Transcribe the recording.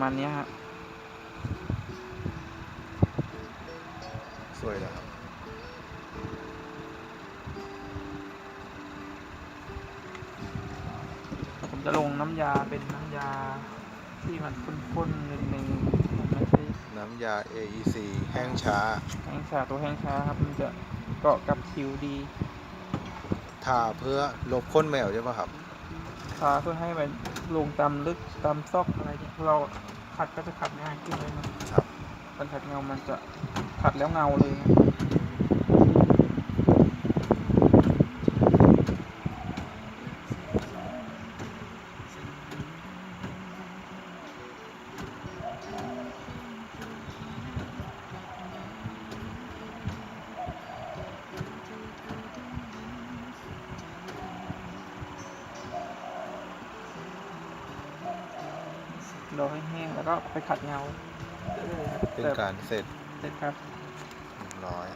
มาณเนี้ยฮะสวยแล้วครับผมจะลงน้ำยาเป็นน้ำยาที่มันข้นๆนิดนึงมันไม่ใช่น้ำยา AEC แห้งช้า แห้งชาตัวแห้งช้าครับมันจะเกาะกับผิวดี ทาเพื่อลบข้นแมวใช่ปะครับ ทาเพื่อให้มัน ลงตามลึกตามซอกอะไรเนี่ยเราขัดก็จะขัดง่ายขึ้นเลยนะครับบรรทัดเงามันจะขัดแล้วเงาเลย รอให้แห้งแล้วก็ไปขัดเงาได้เลยครับเป็นแต่การเสร็จเสร็จครับเรียบร้อย